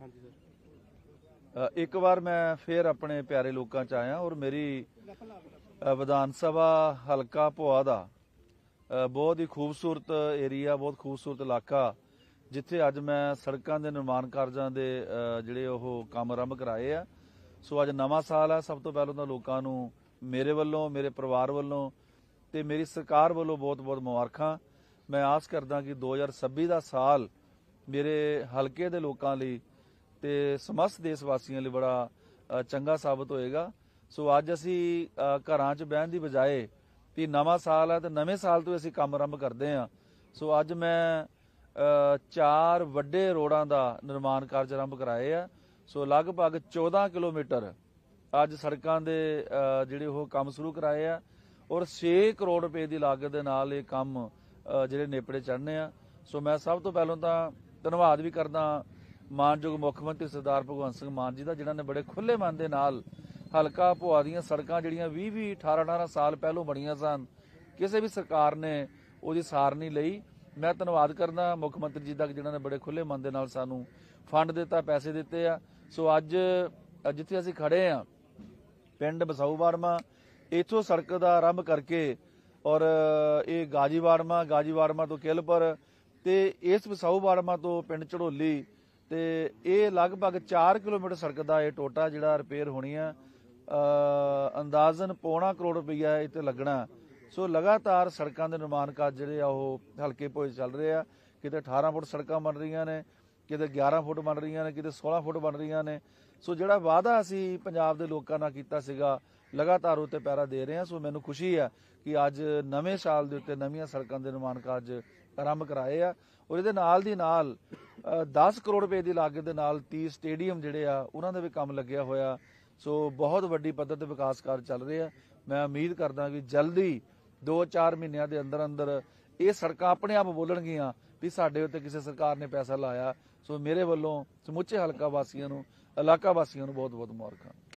ਹਾਂਜੀ ਸਰ। ਇੱਕ ਵਾਰ ਮੈਂ ਫੇਰ ਆਪਣੇ ਪਿਆਰੇ ਲੋਕਾਂ ਚ ਆਇਆ ਔਰ ਮੇਰੀ ਵਿਧਾਨ ਸਭਾ ਹਲਕਾ ਭੋਆ ਦਾ ਬਹੁਤ ਹੀ ਖੂਬਸੂਰਤ ਏਰੀਆ, ਬਹੁਤ ਖੂਬਸੂਰਤ ਇਲਾਕਾ, ਜਿੱਥੇ ਅੱਜ ਮੈਂ ਸੜਕਾਂ ਦੇ ਨਿਰਮਾਣ ਕਾਰਜਾਂ ਦੇ ਜਿਹੜੇ ਉਹ ਕੰਮ ਆਰੰਭ ਕਰਾਏ ਆ। ਸੋ ਅੱਜ ਨਵਾਂ ਸਾਲ ਹੈ ਸਭ ਤੋਂ ਪਹਿਲਾਂ ਤਾਂ ਲੋਕਾਂ ਨੂੰ ਮੇਰੇ ਵੱਲੋਂ, ਮੇਰੇ ਪਰਿਵਾਰ ਵੱਲੋਂ ਤੇ ਮੇਰੀ ਸਰਕਾਰ ਵੱਲੋਂ ਬਹੁਤ-ਬਹੁਤ ਮੁਬਾਰਕਾਂ। ਮੈਂ ਆਸ ਕਰਦਾ ਕਿ 2026 ਦਾ ਸਾਲ ਮੇਰੇ ਹਲਕੇ ਦੇ ਲੋਕਾਂ ਲਈ ਤੇ ਸਮਸਤ ਦੇਸ਼ ਵਾਸੀਆਂ ਲਈ ਬੜਾ ਚੰਗਾ ਸਾਬਤ ਹੋਏਗਾ। ਸੋ ਅੱਜ ਅਸੀਂ ਘਰਾਂ 'ਚ ਬਹਿਣ ਦੀ ਬਜਾਏ ਵੀ ਨਵਾਂ ਸਾਲ ਹੈ ਤੇ ਨਵੇਂ ਸਾਲ ਤੋਂ ਅਸੀਂ ਕੰਮ ਆਰੰਭ ਕਰਦੇ ਹਾਂ ਸੋ ਅੱਜ ਮੈਂ ਚਾਰ ਵੱਡੇ ਰੋਡਾਂ ਦਾ ਨਿਰਮਾਣ ਕਾਰਜ ਆਰੰਭ ਕਰਾਏ ਆ। ਸੋ ਲਗਭਗ 14 ਕਿਲੋਮੀਟਰ ਅੱਜ ਸੜਕਾਂ ਦੇ ਜਿਹੜੇ ਉਹ ਕੰਮ ਸ਼ੁਰੂ ਕਰਾਏ ਆ ਔਰ 6 ਕਰੋੜ ਰੁਪਏ ਦੀ ਲਾਗਤ ਦੇ ਨਾਲ ਇਹ ਕੰਮ ਜਿਹੜੇ ਨੇਪੜੇ ਚੜ੍ਹਨੇ ਆ। ਸੋ ਮੈਂ ਸਭ ਤੋਂ ਪਹਿਲਾਂ ਤਾਂ ਧੰਨਵਾਦ ਵੀ ਕਰਦਾ ਮਾਨਯੋਗ ਮੁੱਖ ਮੰਤਰੀ ਸਰਦਾਰ ਭਗਵੰਤ ਸਿੰਘ ਮਾਨ ਜੀ ਦਾ, ਜਿਨ੍ਹਾਂ ਨੇ ਬੜੇ ਖੁੱਲੇ ਮਨ ਦੇ ਨਾਲ ਹਲਕਾ ਭੁਆ ਦੀਆਂ ਸੜਕਾਂ ਜਿਹੜੀਆਂ 20 20 18 18 ਸਾਲ ਪਹਿਲੋਂ ਬਣੀਆਂ ਸਨ, ਕਿਸੇ ਵੀ ਸਰਕਾਰ ਨੇ ਉਹਦੀ ਸਾਰ ਨਹੀਂ ਲਈ। ਮੈਂ ਧੰਨਵਾਦ ਕਰਦਾ ਮੁੱਖ ਮੰਤਰੀ ਜੀ ਦਾ ਕਿ ਜਿਨ੍ਹਾਂ ਨੇ ਬੜੇ ਖੁੱਲੇ ਮਨ ਦੇ ਨਾਲ ਸਾਨੂੰ ਫੰਡ ਦਿੱਤਾ, ਪੈਸੇ ਦਿੱਤੇ ਆ। ਸੋ ਅੱਜ ਜਿੱਥੇ ਅਸੀਂ ਖੜੇ ਆ, ਪਿੰਡ ਬਸਾਊ ਬਾੜਮਾ ਇਥੋਂ ਸੜਕ ਦਾ ਆਰੰਭ ਕਰਕੇ ਔਰ ਇਹ ਗਾਜੀ ਬਾੜਮਾ ਗਾਜੀ ਬਾੜਮਾ ਤੋਂ ਕਿਲਪੁਰ ਤੇ ਇਸ ਬਸਾਊ ਬਾੜਮਾ ਤੋਂ ਪਿੰਡ ਚੜੋਲੀ ਤੇ ਇਹ ਲਗਭਗ 4 ਕਿਲੋਮੀਟਰ ਸੜਕ ਦਾ ਇਹ ਟੋਟਾ ਜਿਹੜਾ ਰਿਪੇਅਰ ਹੋਣੀ ਆ ਅੰਦਾਜ਼ਨ ਪੌਣਾ ਕਰੋੜ ਰੁਪਈਆ ਇਹ ਤੇ ਲੱਗਣਾ। ਸੋ ਲਗਾਤਾਰ ਸੜਕਾਂ ਦੇ ਨਿਰਮਾਣ ਕਾਰਜ ਜਿਹੜੇ ਆ ਉਹ ਹਲਕੇ ਭੋਜ ਚੱਲ ਰਹੇ ਆ। ਕਿਤੇ 18 ਫੁੱਟ ਸੜਕਾਂ ਬਣ ਰਹੀਆਂ ਨੇ, ਕਿਤੇ 11 ਫੁੱਟ ਬਣ ਰਹੀਆਂ ਨੇ, ਕਿਤੇ 16 ਫੁੱਟ ਬਣ ਰਹੀਆਂ ਨੇ। ਸੋ ਜਿਹੜਾ ਵਾਅਦਾ ਅਸੀਂ ਪੰਜਾਬ ਦੇ ਲੋਕਾਂ ਨਾਲ ਕੀਤਾ ਸੀਗਾ, ਲਗਾਤਾਰ ਉੱਤੇ ਪੈਰਾ ਦੇ ਰਹੇ ਹਾਂ ਸੋ ਮੈਨੂੰ ਖੁਸ਼ੀ ਆ ਕਿ ਅੱਜ ਨਵੇਂ ਸਾਲ ਦੇ ਉੱਤੇ ਨਵੀਆਂ ਸੜਕਾਂ ਦੇ ਨਿਰਮਾਣ ਕਾਰਜ ਆਰੰਭ ਕਰਾਏ ਆ। ਔਰ ਇਹਦੇ ਨਾਲ ਦੀ ਨਾਲ 10 ਕਰੋੜ ਰੁਪਏ ਦੀ ਲਾਗਤ ਦੇ ਨਾਲ 30 ਸਟੇਡੀਅਮ ਜਿਹੜੇ ਆ, ਉਹਨਾਂ ਦੇ ਵੀ ਕੰਮ ਲੱਗਿਆ ਹੋਇਆ। ਸੋ ਬਹੁਤ ਵੱਡੀ ਪੱਧਰ ਤੇ ਵਿਕਾਸ ਕਾਰਜ ਚੱਲ ਰਹੇ ਆ। ਮੈਂ ਉਮੀਦ ਕਰਦਾ ਕਿ ਜਲਦੀ 2-4 ਮਹੀਨਿਆਂ ਦੇ ਅੰਦਰ ਅੰਦਰ ਇਹ ਸੜਕਾਂ ਆਪਣੇ ਆਪ ਬੋਲਣਗੀਆਂ ਵੀ ਸਾਡੇ ਉੱਤੇ ਕਿਸੇ ਸਰਕਾਰ ਨੇ ਪੈਸਾ ਲਾਇਆ। ਸੋ ਮੇਰੇ ਵੱਲੋਂ ਸਮੁੱਚੇ ਹਲਕਾ ਵਾਸੀਆਂ ਨੂੰ, ਇਲਾਕਾ ਵਾਸੀਆਂ ਨੂੰ ਬਹੁਤ ਬਹੁਤ ਮੁਬਾਰਕਾਂ।